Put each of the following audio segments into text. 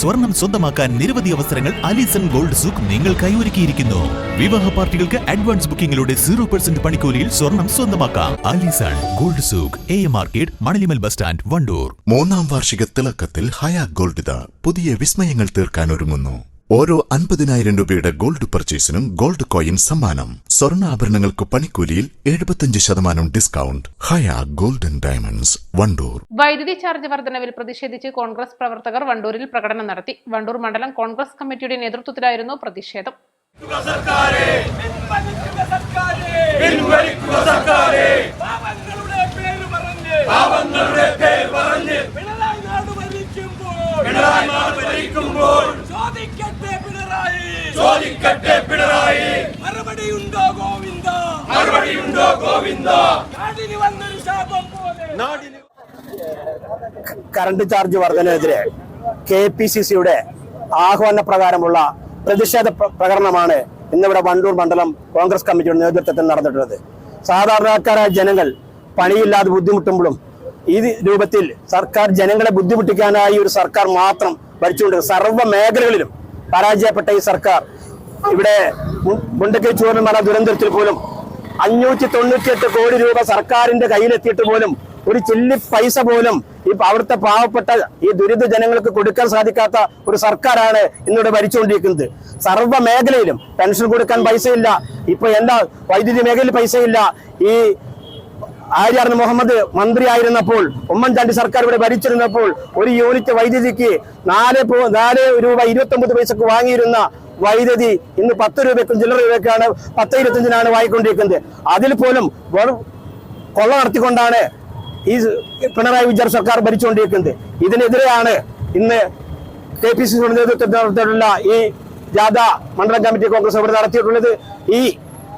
സ്വർണം സ്വന്തമാക്കാൻ നിരവധി അവസരങ്ങൾ അലിസൺ ഗോൾഡ് സൂക്ക് നിങ്ങൾക്കായി ഒരുക്കിയിരിക്കുന്നു വിവാഹ പാർട്ടികൾക്ക് അഡ്വാൻസ് ബുക്കിംഗിലൂടെ സീറോ പെർസെന്റ് പണിക്കൂലിയിൽ സ്വർണം സ്വന്തമാക്കാം. Alison gold souk A market Manalimal bus stand Wandoor. മൂന്നാം വാർഷിക തിളക്കത്തിൽ ഹയാ ഗോൾഡ് പുതിയ വിസ്മയങ്ങൾ തീർക്കാൻ ഒരുങ്ങുന്നു. ഓരോ അൻപതിനായിരം രൂപയുടെ ഗോൾഡ് പർച്ചേസിനും ഗോൾഡ് കോയിൻ സമ്മാനം. സ്വർണാഭരണങ്ങൾക്ക് പണിക്കൂലിയിൽ എഴുപത്തിയഞ്ച് ശതമാനം discount. Haya golden diamonds Wandoor. വൈദ്യുതി ചാർജ് വർധനവിൽ പ്രതിഷേധിച്ച് കോൺഗ്രസ് പ്രവർത്തകർ വണ്ടൂരിൽ പ്രകടനം നടത്തി. വണ്ടൂർ മണ്ഡലം കോൺഗ്രസ് കമ്മിറ്റിയുടെ നേതൃത്വത്തിലായിരുന്നു പ്രതിഷേധം. പാവങ്ങളുടെ പേര് പറഞ്ഞ് പാവങ്ങളുടെ പേര് പറഞ്ഞ്. പിണറായി നാട് ഭരിക്കുമ്പോൾ. കറണ്ട് ചാർജ് വർധനവിനെതിരെ കെ പി സി സിയുടെ ആഹ്വാന പ്രകാരമുള്ള പ്രതിഷേധ പ്രകടനമാണ് ഇന്നിവിടെ വണ്ടൂർ മണ്ഡലം കോൺഗ്രസ് കമ്മിറ്റിയുടെ നേതൃത്വത്തിൽ നടന്നിട്ടുള്ളത്. സാധാരണക്കാരായ ജനങ്ങൾ പണിയില്ലാതെ ബുദ്ധിമുട്ടുമ്പോഴും ഈ രൂപത്തിൽ സർക്കാർ ജനങ്ങളെ ബുദ്ധിമുട്ടിക്കാനായി ഒരു സർക്കാർ മാത്രം ഭരിച്ചുകൊണ്ട് സർവ മേഖലകളിലും പരാജയപ്പെട്ട ഈ സർക്കാർ ഇവിടെ മുണ്ടക്കൈ മുണ്ടക്കൈ മല ദുരന്തത്തിൽ പോലും അഞ്ഞൂറ്റി തൊണ്ണൂറ്റിയെട്ട് കോടി രൂപ സർക്കാരിന്റെ കയ്യിലെത്തിയിട്ട് പോലും ഒരു ചില്ലി പൈസ പോലും ഈ അവിടുത്തെ പാവപ്പെട്ട ഈ ദുരിത ജനങ്ങൾക്ക് കൊടുക്കാൻ സാധിക്കാത്ത ഒരു സർക്കാരാണ് ഇന്നിവിടെ ഭരിച്ചുകൊണ്ടിരിക്കുന്നത്. സർവ മേഖലയിലും പെൻഷൻ കൊടുക്കാൻ പൈസയില്ല. ഇപ്പൊ എന്താ വൈദ്യുതി മേഖലയിൽ പൈസയില്ല. ഈ ആര്യാർന്ന് മുഹമ്മദ് മന്ത്രിയായിരുന്നപ്പോൾ ഉമ്മൻചാണ്ടി സർക്കാർ ഇവിടെ ഭരിച്ചിരുന്നപ്പോൾ ഒരു യൂണിറ്റ് വൈദ്യുതിക്ക് നാല് നാല് രൂപ ഇരുപത്തി ഒമ്പത് പൈസക്ക് വാങ്ങിയിരുന്ന വൈദ്യുതി ഇന്ന് പത്ത് രൂപയ്ക്കും ചില്ലറ രൂപയ്ക്കാണ് പത്ത് ഇരുപത്തഞ്ചിനാണ് വാങ്ങിക്കൊണ്ടിരിക്കുന്നത്. അതിൽ പോലും കൊള്ള നടത്തിക്കൊണ്ടാണ് ഈ പിണറായി വിജയൻ സർക്കാർ ഭരിച്ചുകൊണ്ടിരിക്കുന്നത്. ഇതിനെതിരെയാണ് ഇന്ന് കെ പി സി സിയുടെ നേതൃത്വത്തിലുള്ള ഈ ജാഥ മണ്ഡലം കമ്മിറ്റി കോൺഗ്രസ് ഇവിടെ നടത്തിയിട്ടുള്ളത് ഈ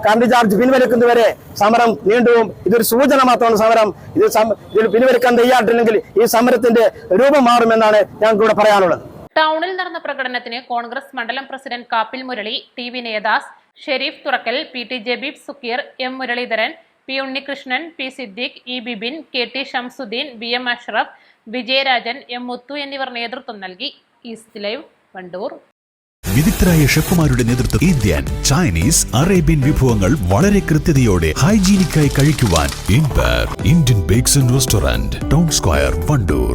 കറണ്ട് ചാർജ് പിൻവലിക്കുന്നവരെ സമരം നീണ്ടുപോകും. ഇതൊരു സൂചന മാത്രമാണ് സമരം. ഇത് ഇതിൽ പിൻവലിക്കാൻ തയ്യാറിട്ടില്ലെങ്കിൽ ഈ സമരത്തിന്റെ രൂപം മാറുമെന്നാണ് ഞങ്ങൾക്ക് ഇവിടെ പറയാനുള്ളത്. ടൗണിൽ നടന്ന പ്രകടനത്തിന് കോൺഗ്രസ് മണ്ഡലം president Kappil Murali T V നേതാസ് Sherif Thurakkal P T Jabeeb Sukkeer M Muraleedharan P Unnikrishnan P Siddique E Bibin K T Shamsuddin B M Ashraf Vijayarajan M Muthu എന്നിവർ നേതൃത്വം നൽകി. East live Wandoor. വിദഗ്ധരായ ഷെഫുമാരുടെ നേതൃത്വം Indian Chinese Arabian വിഭവങ്ങൾ വളരെ കൃത്യതയോടെ ഹൈജീനിക്കായി കഴിക്കുവാൻ Indian bakes and restaurant town square Wandoor.